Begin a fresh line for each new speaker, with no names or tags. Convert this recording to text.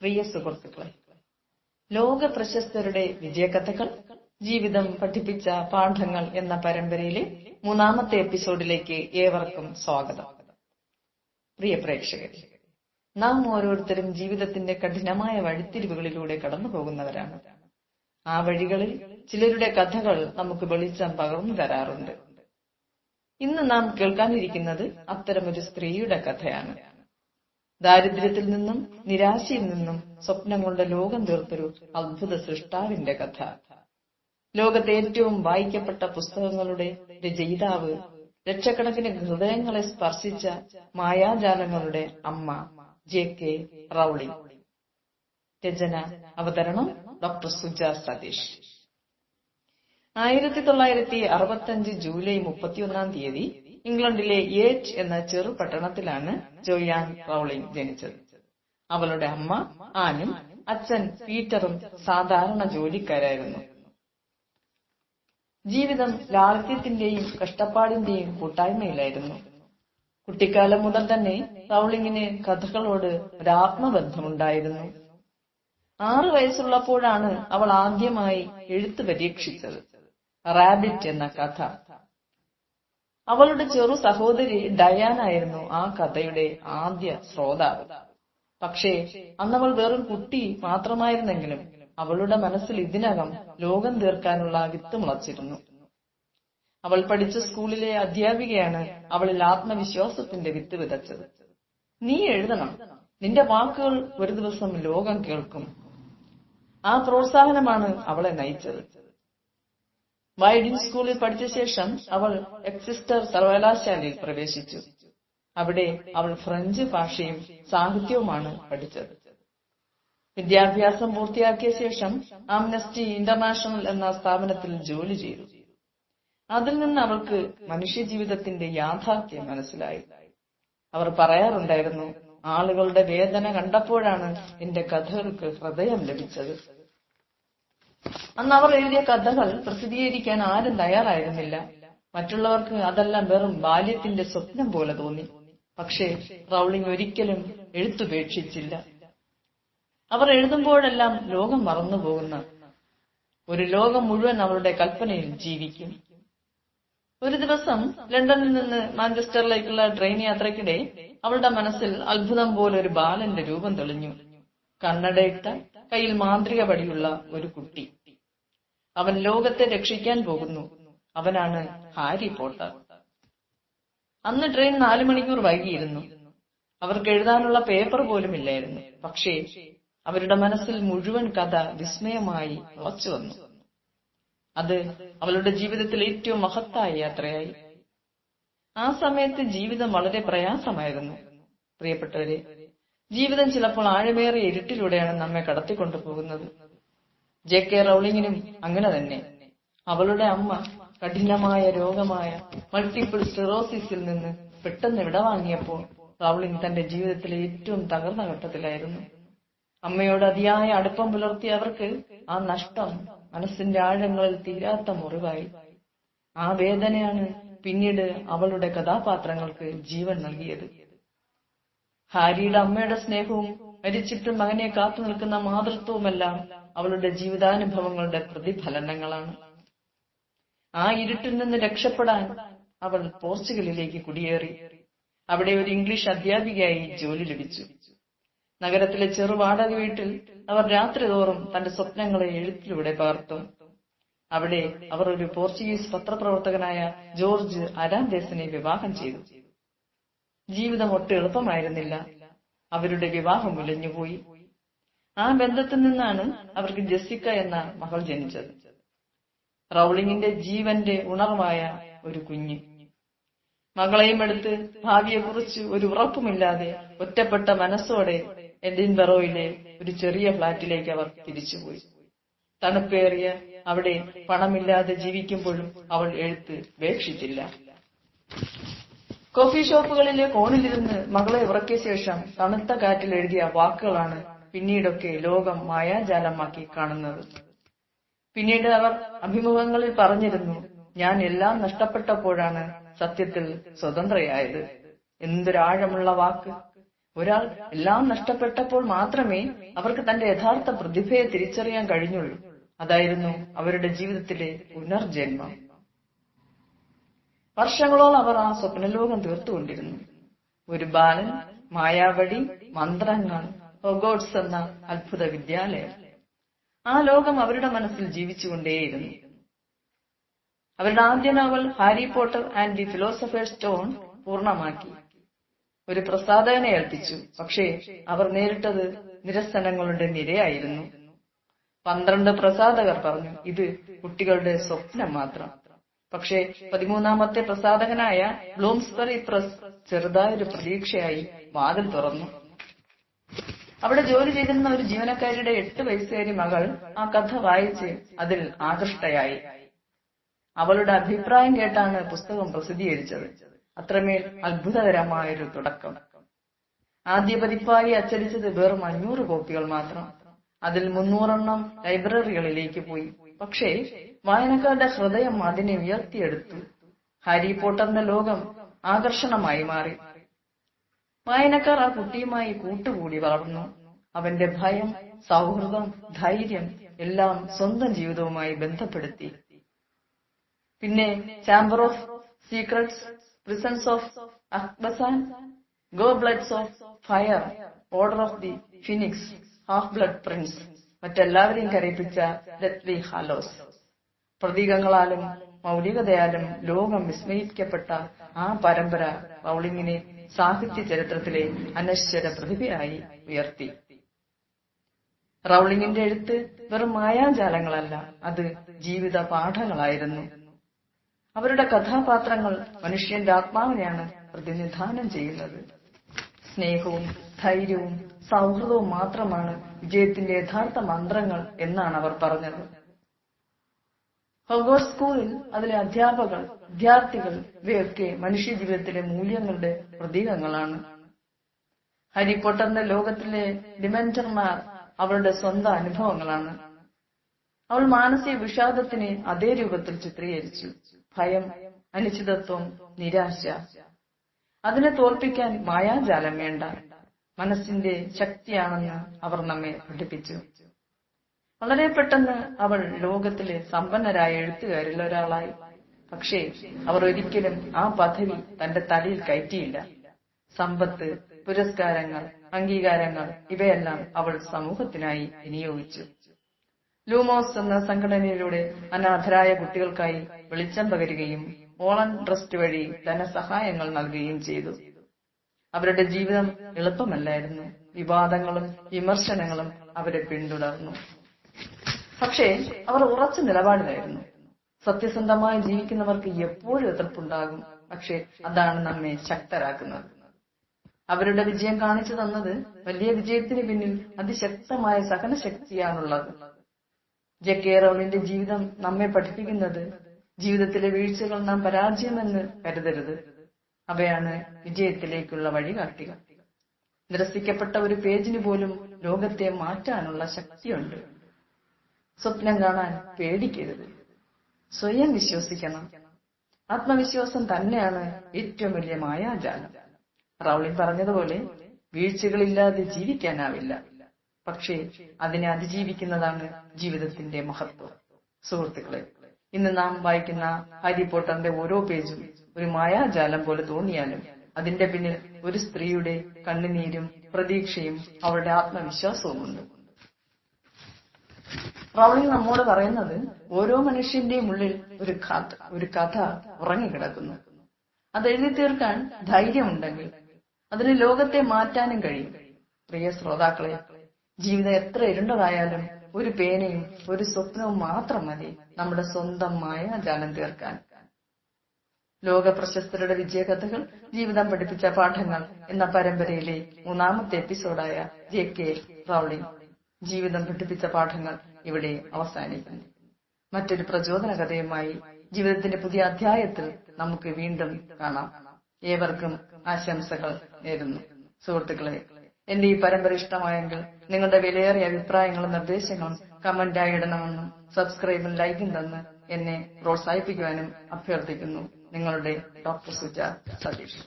പ്രിയ സുഹൃത്തുക്കളെ ലോക പ്രശസ്തരുടെ വിജയകഥകൾ ജീവിതം പഠിപ്പിച്ച പാഠങ്ങൾ എന്ന പരമ്പരയിലെ മൂന്നാമത്തെ എപ്പിസോഡിലേക്ക് ഏവർക്കും സ്വാഗതം. പ്രിയ പ്രേക്ഷകരെ നാം ഓരോരുത്തരും ജീവിതത്തിന്റെ കഠിനമായ വഴിത്തിരിവുകളിലൂടെ കടന്നു പോകുന്നവരാണ് ആ വഴികളിൽ ചിലരുടെ കഥകൾ നമുക്ക് വെളിച്ചം പകർന്നു തരാറുണ്ട്. ഇന്ന് നാം കേൾക്കാനിരിക്കുന്നത് അത്തരമൊരു സ്ത്രീയുടെ കഥയാണ്. ദാരിദ്ര്യത്തിൽ നിന്നും നിരാശയിൽ നിന്നും സ്വപ്നങ്ങളുടെ ലോകം തീർത്തൊരു അത്ഭുത സൃഷ്ടാവിന്റെ കഥ. ലോകത്തെ ഏറ്റവും വായിക്കപ്പെട്ട പുസ്തകങ്ങളുടെ രചയിതാവ് ലക്ഷക്കണക്കിന് ഹൃദയങ്ങളെ സ്പർശിച്ച മായാജാലങ്ങളുടെ അമ്മ ജെ കെ റൌളിംഗ്. രചന അവതരണം ഡോക്ടർ സുജ സതീഷ്. ആയിരത്തി തൊള്ളായിരത്തി അറുപത്തഞ്ച് ജൂലൈ മുപ്പത്തിയൊന്നാം തീയതി ഇംഗ്ലണ്ടിലെ യേറ്റ് എന്ന ചെറു പട്ടണത്തിലാണ് ജോയാൻ റൌളിംഗ് ജനിച്ചത്. അവളുടെ അമ്മ ആനും അച്ഛൻ പീറ്ററും സാധാരണ ജോലിക്കാരായിരുന്നു. ജീവിതം ലാളിത്യത്തിന്റെയും കഷ്ടപ്പാടിന്റെയും കൂട്ടായ്മയിലായിരുന്നു. കുട്ടിക്കാലം മുതൽ തന്നെ റൌളിങ്ങിന് കഥകളോട് ഒരാത്മബന്ധമുണ്ടായിരുന്നു ആറു വയസ്സുള്ളപ്പോഴാണ് അവൾ ആദ്യമായി എഴുത്ത് പരീക്ഷിച്ചത്. റാബിറ്റ് എന്ന കഥ. അവളുടെ ചെറു സഹോദരി ഡയാനായിരുന്നു ആ കഥയുടെ ആദ്യ ശ്രോതാവ്. പക്ഷേ അന്നവൾ വെറും കുട്ടി മാത്രമായിരുന്നെങ്കിലും അവളുടെ മനസ്സിൽ ഇതിനകം ലോകം തീർക്കാനുള്ള വിത്ത് മുളച്ചിരുന്നു. അവൾ പഠിച്ച സ്കൂളിലെ അധ്യാപികയാണ് അവളിൽ ആത്മവിശ്വാസത്തിന്റെ വിത്ത് വിതച്ചത്. നീ എഴുതണം. നിന്റെ വാക്കുകൾ ഒരു ദിവസം ലോകം കേൾക്കും. ആ പ്രോത്സാഹനമാണ് അവളെ നയിച്ചത്. വൈഡിൻ സ്കൂളിൽ പഠിച്ച ശേഷം അവൾ എക്സിസ്റ്റർ സർവകലാശാലയിൽ പ്രവേശിച്ചു. അവിടെ അവൾ ഫ്രഞ്ച് ഭാഷയും സാഹിത്യവുമാണ് പഠിച്ചത്. വിദ്യാഭ്യാസം പൂർത്തിയാക്കിയ ശേഷം ആംനസ്റ്റി ഇന്റർനാഷണൽ എന്ന സ്ഥാപനത്തിൽ ജോലി ചെയ്തു. അതിൽ നിന്ന് അവൾക്ക് മനുഷ്യജീവിതത്തിന്റെ യാഥാർത്ഥ്യം മനസ്സിലായി. അവർ പറയാറുണ്ടായിരുന്നു ആളുകളുടെ വേദന കണ്ടപ്പോഴാണ് എന്റെ കഥകൾക്ക് ഹൃദയം ലഭിച്ചത്. അന്ന് അവർ എഴുതിയ കഥകൾ പ്രസിദ്ധീകരിക്കാൻ ആരും തയ്യാറായിരുന്നില്ല. മറ്റുള്ളവർക്ക് അതെല്ലാം വെറും ബാല്യത്തിന്റെ സ്വപ്നം പോലെ തോന്നി. പക്ഷേ റൗളിംഗ് ഒരിക്കലും എഴുത്തുപേക്ഷിച്ചില്ല. അവർ എഴുതുമ്പോഴെല്ലാം ലോകം മറന്നുപോകുന്ന ഒരു ലോകം മുഴുവൻ അവരുടെ കൽപ്പനയിൽ ജീവിക്കും. ഒരു ദിവസം ലണ്ടനിൽ നിന്ന് മാഞ്ചസ്റ്ററിലേക്കുള്ള ട്രെയിൻ യാത്രയ്ക്കിടെ അവളുടെ മനസ്സിൽ അത്ഭുതം പോലെ ഒരു ബാലന്റെ രൂപം തെളിഞ്ഞു. കണ്ണടയിട്ട കയ്യിൽ മാന്ത്രിക പടിയുള്ള ഒരു കുട്ടി. അവൻ ലോകത്തെ രക്ഷിക്കാൻ പോകുന്നു. അവനാണ് ഹാരി പോട്ടർ. അന്ന് ട്രെയിൻ നാലു മണിക്കൂർ വൈകിയിരുന്നു. അവർക്ക് എഴുതാനുള്ള പേപ്പർ പോലും ഇല്ലായിരുന്നു. പക്ഷേ അവരുടെ മനസ്സിൽ മുഴുവൻ കഥ വിസ്മയമായി ഉറച്ചു വന്നു. അത് അവളുടെ ജീവിതത്തിൽ ഏറ്റവും മഹത്തായ യാത്രയായി. ആ സമയത്ത് ജീവിതം വളരെ പ്രയാസമായിരുന്നു. പ്രിയപ്പെട്ടവരെ ജീവിതം ചിലപ്പോൾ ആഴമേറിയ ഇരുട്ടിലൂടെയാണ് നമ്മെ കടത്തിക്കൊണ്ടുപോകുന്നത്. ജെ കെ റൌളിങ്ങിനും അങ്ങനെ തന്നെ. അവളുടെ അമ്മ കഠിനമായ രോഗമായ മൾട്ടിപ്പിൾ സ്റ്റിറോസിസിൽ നിന്ന് പെട്ടെന്ന് വിടവാങ്ങിയപ്പോൾ റൌളിംഗ് തന്റെ ജീവിതത്തിലെ ഏറ്റവും തകർന്ന ഘട്ടത്തിലായിരുന്നു. അമ്മയോട് അതിയായ അടുപ്പം പുലർത്തിയ അവർക്ക് ആ നഷ്ടം മനസ്സിന്റെ ആഴങ്ങളിൽ തീരാത്ത മുറിവായി. ആ വേദനയാണ് പിന്നീട് അവളുടെ കഥാപാത്രങ്ങൾക്ക് ജീവൻ നൽകിയത്. ഹാരിയുടെ അമ്മയുടെ സ്നേഹവും മരിച്ചിട്ടും മകനെ കാത്തു നിൽക്കുന്ന മാതൃത്വവുമെല്ലാം അവളുടെ ജീവിതാനുഭവങ്ങളുടെ പ്രതിഫലനങ്ങളാണ്. ആ ഇരുട്ടിൽ നിന്ന് രക്ഷപ്പെടാൻ അവൾ പോർച്ചുഗലിലേക്ക് കുടിയേറി. അവിടെ ഒരു ഇംഗ്ലീഷ് അധ്യാപികയായി ജോലി ലഭിച്ചു. നഗരത്തിലെ ചെറുവാടക വീട്ടിൽ അവർ രാത്രി തോറും തന്റെ സ്വപ്നങ്ങളെ എഴുത്തിലൂടെ പകർത്തും. അവിടെ അവർ ഒരു പോർച്ചുഗീസ് പത്രപ്രവർത്തകനായ ജോർജ് അരാന്തേസിനെ വിവാഹം ചെയ്തു. ജീവിതം ഒട്ടും എളുപ്പമായിരുന്നില്ല. അവരുടെ വിവാഹം ഉലഞ്ഞുപോയി. ആ ബന്ധത്തിൽ നിന്നാണ് അവർക്ക് ജെസിക്ക എന്ന മകൾ ജനിച്ചത്. റൌളിങ്ങിന്റെ ജീവന്റെ ഉണർവായ ഒരു കുഞ്ഞ്. മകളെയും എടുത്ത് ഭാവിയെക്കുറിച്ച് ഒരു ഉറപ്പുമില്ലാതെ ഒറ്റപ്പെട്ട മനസ്സോടെ എഡിൻബറോയിലെ ഒരു ചെറിയ ഫ്ളാറ്റിലേക്ക് അവർ തിരിച്ചുപോയി. തണുപ്പേറിയ അവിടെ പണമില്ലാതെ ജീവിക്കുമ്പോഴും അവൾ എഴുത്ത് ഉപേക്ഷിച്ചില്ല. കോഫി ഷോപ്പുകളിലെ കോണിലിരുന്ന് മകളെ ഉറക്കിയ ശേഷം തണുത്ത കാറ്റിൽ എഴുതിയ വാക്കുകളാണ് പിന്നീടൊക്കെ ലോകം മായാജാലമാക്കി കാണുന്നത്. പിന്നീട് അവർ അഭിമുഖങ്ങളിൽ പറഞ്ഞിരുന്നു ഞാൻ എല്ലാം നഷ്ടപ്പെട്ടപ്പോഴാണ് സത്യത്തിൽ സ്വതന്ത്രയായത്. എന്തൊരാഴമുള്ള വാക്ക്. ഒരാൾ എല്ലാം നഷ്ടപ്പെട്ടപ്പോൾ മാത്രമേ അവർക്ക് തന്റെ യഥാർത്ഥ പ്രതിഭയെ തിരിച്ചറിയാൻ കഴിഞ്ഞുള്ളൂ. അതായിരുന്നു അവരുടെ ജീവിതത്തിലെ പുനർജന്മം. വർഷങ്ങളോളം അവർ ആ സ്വപ്നലോകം തീർത്തുകൊണ്ടിരുന്നു. ഒരു ബാലൻ മായാവടി മന്ത്രങ്ങൾ ഹൊഗോട്സ് എന്ന അത്ഭുത വിദ്യാലയം. ആ ലോകം അവരുടെ മനസ്സിൽ ജീവിച്ചുകൊണ്ടേയിരുന്നു. അവരുടെ ആദ്യ novel Harry Potter and the philosopher's stone പൂർണമാക്കി. ഒരു പ്രസാധകനെ ഏൽപ്പിച്ചു പക്ഷേ അവർ നേരിട്ടത് നിരസനങ്ങളുടെ നിരയായിരുന്നു. പന്ത്രണ്ട് പ്രസാധകർ പറഞ്ഞു ഇത് കുട്ടികളുടെ സ്വപ്നം മാത്രം. പക്ഷേ പതിമൂന്നാമത്തെ പ്രസാധകനായ ബ്ലൂംസ്ബറി പ്രസ് ചെറുതായൊരു പ്രതീക്ഷയായി വാതിൽ തുറന്നു. അവിടെ ജോലി ചെയ്തിരുന്ന ഒരു ജീവനക്കാരിയുടെ എട്ട് വയസ്സുകാരി മകൾ ആ കഥ വായിച്ച് അതിൽ ആകൃഷ്ടയായി. അവളുടെ അഭിപ്രായം കേട്ടാണ് പുസ്തകം പ്രസിദ്ധീകരിച്ചത്. അത്രമേൽ അത്ഭുതകരമായൊരു തുടക്കം. ആദ്യ പതിപ്പായി അച്ചടിച്ചത് വെറും അഞ്ഞൂറ് കോപ്പികൾ മാത്രം. അതിൽ മുന്നൂറെണ്ണം ലൈബ്രറികളിലേക്ക് പോയി. പക്ഷേ വായനക്കാരുടെ ഹൃദയം അതിനെ ഉയർത്തിയെടുത്തു. ഹാരി പോട്ടറിന്റെ ലോകം ആകർഷണമായി മാറി. വായനക്കാർ ആ കുട്ടിയുമായി കൂട്ടുകൂടി വളർന്നു. അവന്റെ ഭയം സൗഹൃദം ധൈര്യം എല്ലാം സ്വന്തം ജീവിതവുമായി ബന്ധപ്പെടുത്തി. പിന്നെ chamber of secrets prisoner of Azkaban goblet of fire order of the phoenix half blood prince മറ്റെല്ലാവരെയും കരയിപ്പിച്ച ഡെത്ലി ഹാലോസ് പ്രതീകങ്ങളാലും മൗലികതയാലും ലോകം വിസ്മയിക്കപ്പെട്ട ആ പരമ്പര പൗളിങ്ങിനെ സാഹിത്യ ചരിത്രത്തിലെ അനശ്വര പ്രതിഭയായി ഉയർത്തി. റൗളിങ്ങിന്റെ എഴുത്ത് വെറും മായാജാലങ്ങളല്ല അത് ജീവിത പാഠങ്ങളായിരുന്നു. അവരുടെ കഥാപാത്രങ്ങൾ മനുഷ്യന്റെ ആത്മാവിനെയാണ് പ്രതിനിധാനം ചെയ്യുന്നത്. സ്നേഹവും ധൈര്യവും സൗഹൃദവും മാത്രമാണ് വിജയത്തിന്റെ യഥാർത്ഥ മന്ത്രങ്ങൾ എന്നാണ് അവർ പറഞ്ഞത്. ഹോഗോട്ട് സ്കൂളിൽ അതിലെ അധ്യാപകർ വിദ്യാർത്ഥികൾ ഇവയൊക്കെ മനുഷ്യ ജീവിതത്തിലെ മൂല്യങ്ങളുടെ പ്രതീകങ്ങളാണ്. ഹാരി പോട്ടറിന്റെ ലോകത്തിലെ ഡിമെന്റർമാർ അവളുടെ സ്വന്തം അനുഭവങ്ങളാണ്. അവൾ മാനസിക വിഷാദത്തിനെ അതേ രൂപത്തിൽ ചിത്രീകരിച്ചു. ഭയം അനിശ്ചിതത്വം നിരാശ. അതിനെ തോൽപ്പിക്കാൻ മായാജാലം വേണ്ട. മനസ്സിന്റെ ശക്തിയാണെന്ന് അവർ നമ്മെ പഠിപ്പിച്ചു. വളരെ പെട്ടെന്ന് അവൾ ലോകത്തിലെ സമ്പന്നരായ എഴുത്തുകാരിൽ ഒരാളായി. പക്ഷേ അവർ ഒരിക്കലും ആ പദവി തന്റെ തലയിൽ കയറ്റിയില്ല. സമ്പത്ത് പുരസ്കാരങ്ങൾ അംഗീകാരങ്ങൾ ഇവയെല്ലാം അവൾ സമൂഹത്തിനായി വിനിയോഗിച്ചു. ലൂമോസ് എന്ന സംഘടനയിലൂടെ അനാഥരായ കുട്ടികൾക്കായി വെളിച്ചം പകരുകയും ഓളൻ ട്രസ്റ്റ് വഴി ധനസഹായങ്ങൾ നൽകുകയും ചെയ്തു. അവരുടെ ജീവിതം എളുപ്പമല്ലായിരുന്നു. വിവാദങ്ങളും വിമർശനങ്ങളും അവരെ പിന്തുടർന്നു. പക്ഷേ അവർ ഉറച്ച നിലപാടിലായിരുന്നു. സത്യസന്ധമായി ജീവിക്കുന്നവർക്ക് എപ്പോഴും എതിർപ്പുണ്ടാകും. പക്ഷെ അതാണ് നമ്മെ ശക്തരാക്കുന്നത്. അവരുടെ വിജയം കാണിച്ചു തന്നത് വലിയ വിജയത്തിന് പിന്നിൽ അതിശക്തമായ സഹനശക്തിയാണുള്ളത്. ജെ കെ റൗളിന്റെ ജീവിതം നമ്മെ പഠിപ്പിക്കുന്നത് ജീവിതത്തിലെ വീഴ്ചകൾ നാം പരാജയമെന്ന് കരുതരുത്. അവയാണ് വിജയത്തിലേക്കുള്ള വഴി വഴികാട്ടികൾ നിരസിക്കപ്പെട്ട ഒരു പേജിന് പോലും ലോകത്തെ മാറ്റാനുള്ള ശക്തിയുണ്ട്. സ്വപ്നം കാണാൻ പേടിക്കരുത്. സ്വയം വിശ്വസിക്കണം. ആത്മവിശ്വാസം തന്നെയാണ് ഏറ്റവും വലിയ മായാജാലം. റൗളിംഗ് പറഞ്ഞതുപോലെ വീഴ്ചകളില്ലാതെ ജീവിക്കാനാവില്ല. പക്ഷേ അതിനെ അതിജീവിക്കുന്നതാണ് ജീവിതത്തിന്റെ മഹത്വം. സുഹൃത്തുക്കളെ ഇന്ന് നാം വായിക്കുന്ന ഹാരി പോട്ടറിന്റെ ഓരോ പേജും ഒരു മായാജാലം പോലെ തോന്നിയാലും അതിന്റെ പിന്നിൽ ഒരു സ്ത്രീയുടെ കണ്ണുനീരും പ്രതീക്ഷയും അവളുടെ ആത്മവിശ്വാസവുമുണ്ട്. റൗളിംഗ് നമ്മോട് പറയുന്നത് ഓരോ മനുഷ്യന്റെയും ഉള്ളിൽ ഒരു കഥ ഒരു കഥ ഉറങ്ങിക്കിടക്കുന്നു. അത് എഴുതി തീർക്കാൻ ധൈര്യമുണ്ടെങ്കിൽ അതിന് ലോകത്തെ മാറ്റാനും കഴിയും. പ്രിയ ശ്രോതാക്കളെ ജീവിതം എത്ര ഇരുണ്ടതായാലും ഒരു പേനയും ഒരു സ്വപ്നവും മാത്രം മതി നമ്മുടെ സ്വന്തം മായാജാലം തീർക്കാൻ. ലോക പ്രശസ്തരുടെ വിജയകഥകൾ ജീവിതം പഠിപ്പിച്ച പാഠങ്ങൾ എന്ന പരമ്പരയിലെ മൂന്നാമത്തെ എപ്പിസോഡായ ജെ കെ റൗളിംഗ് ജീവിതം പഠിപ്പിച്ച പാഠങ്ങൾ ഇവിടെ അവസാനിക്കുന്നു. മറ്റൊരു പ്രചോദന കഥയുമായി ജീവിതത്തിന്റെ പുതിയ അധ്യായത്തിൽ നമുക്ക് വീണ്ടും കാണാം. ഏവർക്കും ആശംസകൾ നേരുന്നു. സുഹൃത്തുക്കളെ എന്റെ ഈ പരമ്പര ഇഷ്ടമായെങ്കിൽ നിങ്ങളുടെ വിലയേറിയ അഭിപ്രായങ്ങളും നിർദ്ദേശങ്ങളും കമന്റായി ഇടണമെന്നും സബ്സ്ക്രൈബും ലൈക്കും തന്ന് എന്നെ പ്രോത്സാഹിപ്പിക്കുവാനും അഭ്യർത്ഥിക്കുന്നു. നിങ്ങളുടെ ഡോക്ടർ സുജ സതീഷ്.